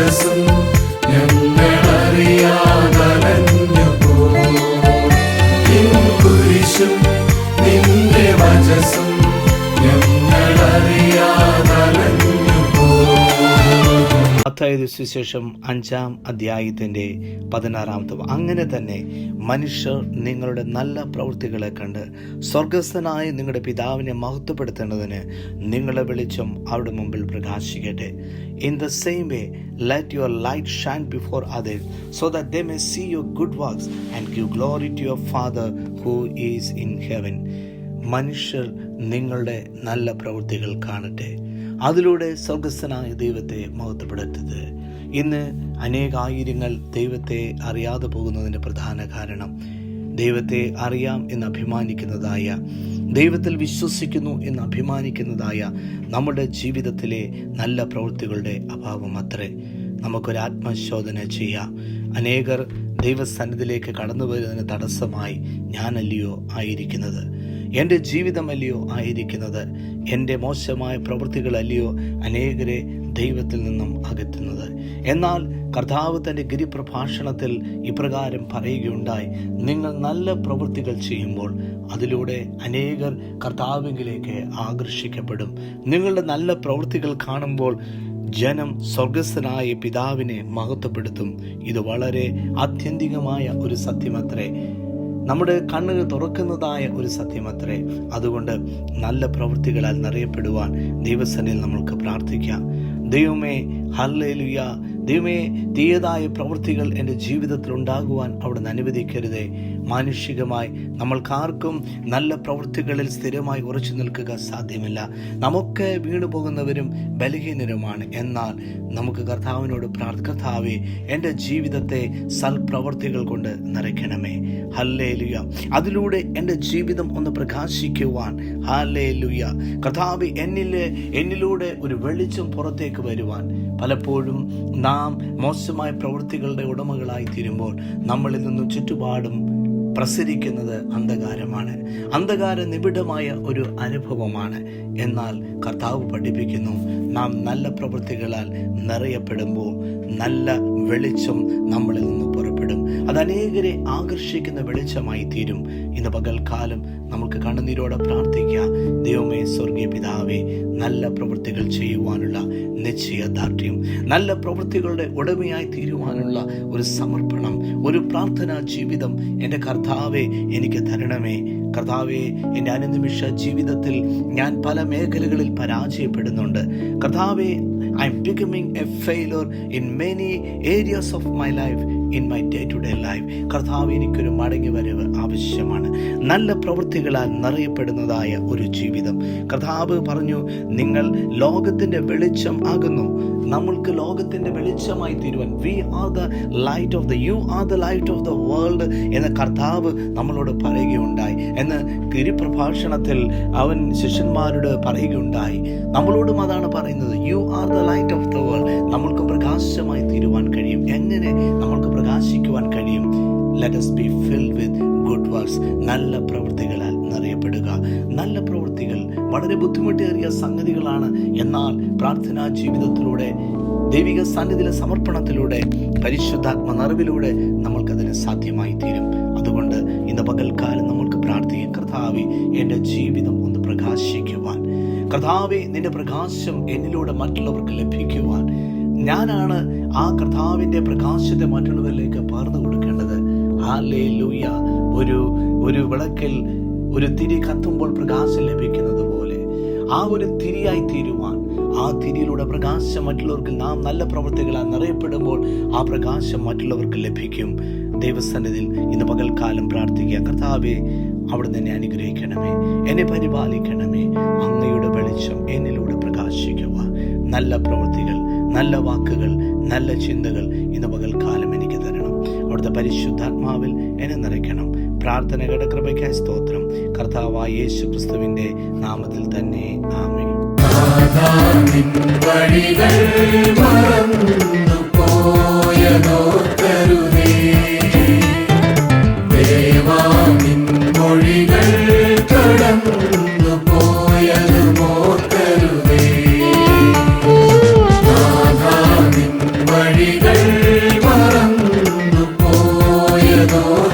Jesus. അത്തായത് സുശേഷം അഞ്ചാം അധ്യായത്തിന്റെ പതിനാറാമത്തെ അങ്ങനെ തന്നെ മനുഷ്യർ നിങ്ങളുടെ നല്ല പ്രവൃത്തികളെ കണ്ട് സ്വർഗസ്ഥനായ നിങ്ങളുടെ പിതാവിനെ മഹത്വപ്പെടുത്തേണ്ടതിന് നിങ്ങളുടെ വെളിച്ചം അവരുടെ മുമ്പിൽ പ്രകാശിക്കട്ടെ. In the same way let your light shine before others so that they may see your good works and give glory to your father who is in heaven മനുഷ്യർ നിങ്ങളുടെ നല്ല പ്രവൃത്തികൾ കാണട്ടെ. അതിലൂടെ സ്വർഗസ്ഥനായ ദൈവത്തെ മഹത്വപ്പെടുത്തത് ഇന്ന് അനേകായിരങ്ങൾ ദൈവത്തെ അറിയാതെ പോകുന്നതിന്റെ പ്രധാന കാരണം ദൈവത്തെ അറിയാം എന്ന് അഭിമാനിക്കുന്നതായ ദൈവത്തിൽ വിശ്വസിക്കുന്നു എന്ന് അഭിമാനിക്കുന്നതായ നമ്മുടെ ജീവിതത്തിലെ നല്ല പ്രവൃത്തികളുടെ അഭാവം അത്രേ. നമുക്കൊരു ആത്മശോധന ചെയ്യാം. അനേകർ ദൈവസന്നിധിയിലേക്ക് കടന്നു വരുന്നതിന് തടസ്സമായി ഞാനല്ലയോ ആയിരിക്കുന്നത്. എന്റെ ജീവിതമല്ലയോ ആയിരിക്കുന്നത്? എന്റെ മോശമായ പ്രവൃത്തികളല്ലയോ അനേകരെ ദൈവത്തിൽ നിന്നും അകറ്റുന്നത്? എന്നാൽ കർത്താവ് തന്റെ ഗിരിപ്രഭാഷണത്തിൽ ഇപ്രകാരം പറയുകയുണ്ടായി നിങ്ങൾ നല്ല പ്രവൃത്തികൾ ചെയ്യുമ്പോൾ അതിലൂടെ അനേകർ കർത്താവിലേക്ക് ആകർഷിക്കപ്പെടും. നിങ്ങളുടെ നല്ല പ്രവൃത്തികൾ കാണുമ്പോൾ ജനം സ്വർഗസ്ഥനായ പിതാവിനെ മഹത്വപ്പെടുത്തും. ഇത് വളരെ ആത്യന്തികമായ ഒരു സത്യമത്രേ. നമ്മുടെ കണ്ണുകൾ തുറക്കുന്നതായ ഒരു സത്യമത്രേ. അതുകൊണ്ട് നല്ല പ്രവൃത്തികളാൽ നിറയപ്പെടുവാൻ ദൈവസനിൽ നമ്മൾക്ക് പ്രാർത്ഥിക്കാം. ദൈവമേ ഹല്ലേലുയ. ദൈവമേ തീയതായ പ്രവൃത്തികൾ എന്റെ ജീവിതത്തിൽ ഉണ്ടാകുവാൻ അവിടുന്ന് അനുവദിക്കരുതേ. മാനുഷികമായി നമ്മൾക്കാർക്കും നല്ല പ്രവൃത്തികളിൽ സ്ഥിരമായി ഉറച്ചു നിൽക്കുക സാധ്യമല്ല. നമുക്ക് വീണു പോകുന്നവരും ബലഹീനരുമാണ്. എന്നാൽ നമുക്ക് കർത്താവിനോട് പ്രാർത്ഥാവേ എന്റെ ജീവിതത്തെ സൽപ്രവർത്തികൾ കൊണ്ട് നിറയ്ക്കണമേ. ഹല്ലേ ലുയ അതിലൂടെ എന്റെ ജീവിതം ഒന്ന് പ്രകാശിക്കുവാൻ. ഹല്ലേ ലുയ കർത്താവ് എന്നിലെ എന്നിലൂടെ ഒരു വെളിച്ചം പുറത്തേക്ക് വരുവാൻ. പലപ്പോഴും നാം മോശമായ പ്രവൃത്തികളുടെ ഉടമകളായി തീരുമ്പോൾ നമ്മളിൽ നിന്നും ചുറ്റുപാടും പ്രസരിക്കുന്നത് അന്ധകാരമാണ്. അന്ധകാര നിബിഡമായ ഒരു അനുഭവമാണ്. എന്നാൽ കർത്താവ് പഠിപ്പിക്കുന്നു നാം നല്ല പ്രവൃത്തികളാൽ നിറയപ്പെടുമ്പോൾ നല്ല വെളിച്ചം നമ്മളിൽ നിന്ന് പുറപ്പെടും. അത് അനേകരെ ആകർഷിക്കുന്ന വെളിച്ചമായി തീരും. ഇന്ന് പകൽക്കാലം നമുക്ക് കണ്ണുനീരോടെ പ്രാർത്ഥിക്കുക ദൈവമേ സ്വർഗീയ പിതാവേ നല്ല പ്രവൃത്തികൾ ചെയ്യുവാനുള്ള നിശ്ചയദാർഢ്യം നല്ല പ്രവൃത്തികളുടെ ഉടമയായി തീരുവാനുള്ള ഒരു സമർപ്പണം ഒരു പ്രാർത്ഥനാ ജീവിതം എന്റെ കർത്താവെ എനിക്ക് തരണമേ. കർത്താവെ എന്റെ അനുനിമിഷ ജീവിതത്തിൽ ഞാൻ പല മേഖലകളിൽ പരാജയപ്പെടുന്നുണ്ട്. കർത്താവെ I am becoming a failure in many areas of my life in my day to day life കർത്താവ് എനിക്കൊരു മടങ്ങി വരവ് ആവശ്യമാണ്. നല്ല പ്രവൃത്തികളാൽ നിറയപ്പെടുന്നതായ ഒരു ജീവിതം. കർത്താവ് പറഞ്ഞു നിങ്ങൾ ലോകത്തിന്റെ വെളിച്ചം ആകുന്നു. നമ്മൾക്ക് ലോകത്തിന്റെ വെളിച്ചമായി തീരുവാൻ. We are the light of the you are the light of the world എന്ന കർത്താവ് നമ്മളോട് പറയുകയുണ്ടായി. എന്ന് ഗിരിപ്രഭാഷണത്തിൽ അവൻ ശിഷ്യന്മാരോട് പറയുകയുണ്ടായി. നമ്മളോടും അതാണ് പറയുന്നത്. You are the light of the world നമ്മൾക്ക് പ്രകാശമായി തീരുവാൻ കഴിയും. എങ്ങനെ നമ്മൾക്ക് പ്രകാശിക്കുവാൻ കഴിയും. Let us be filled with good works നല്ല പ്രവൃത്തികളാൽ നിറയപ്പെടുക. നല്ല പ്രവൃത്തികൾ വളരെ ബുദ്ധിമുട്ടേറിയ സംഗതികളാണ്. എന്നാൽ പ്രാർത്ഥനാ ജീവിതത്തിലൂടെ ദൈവിക സാന്നിധ്യ സമർപ്പണത്തിലൂടെ പരിശുദ്ധാത്മ നിറവിലൂടെ നമ്മൾക്കതിന് സാധ്യമായി തീരും അതുകൊണ്ട് ഇന്ന് പകൽക്കാലം നമ്മൾക്ക് പ്രാർത്ഥിക്കും. കർത്താവെ എന്റെ ജീവിതം ഒന്ന് പ്രകാശിക്കുവാൻ. കർത്താവെ നിന്റെ പ്രകാശം എന്നിലൂടെ മറ്റുള്ളവർക്ക് ലഭിക്കുവാൻ. ഞാനാണ് ആ കർത്താവിന്റെ പ്രകാശത്തെ മറ്റുള്ളവരിലേക്ക് പകർന്നു കൊടുക്കേണ്ടത്. ഹാലേ ലൂയ ഒരു ഒരു വിളക്കിൽ ഒരു തിരി കത്തുമ്പോൾ പ്രകാശം ലഭിക്കുന്നത് പോലെ. ആ ഒരു തിരിയായി തീരുവാൻ. ആ തിരിയിലൂടെ പ്രകാശം മറ്റുള്ളവർക്ക് നാം നല്ല പ്രവൃത്തികളാൽ നിറയപ്പെടുമ്പോൾ ആ പ്രകാശം മറ്റുള്ളവർക്ക് ലഭിക്കും. ദൈവസന്നിധിയിൽ ഇന്ന് പകൽക്കാലം പ്രാർത്ഥിക്കുക. കർത്താവെ അവിടുന്ന് എന്നെ അനുഗ്രഹിക്കണമേ. എന്നെ പരിപാലിക്കണമേ. അങ്ങയുടെ വെളിച്ചം എന്നിലൂടെ പ്രകാശിക്കുക നല്ല പ്രവൃത്തികൾ നല്ല വാക്കുകൾ നല്ല ചിന്തകൾ ഇന്ന് പകൽക്കാലം എനിക്ക് തരണം. അവിടുത്തെ പരിശുദ്ധാത്മാവിൽ എന്നെ നിറയ്ക്കണം. പ്രാർത്ഥനകളുടെ കൃപയ്ക്കായി സ്തോത്രം. കർത്താവായ യേശു ക്രിസ്തുവിന്റെ നാമത്തിൽ തന്നെ ആമേ വഴികൾ go.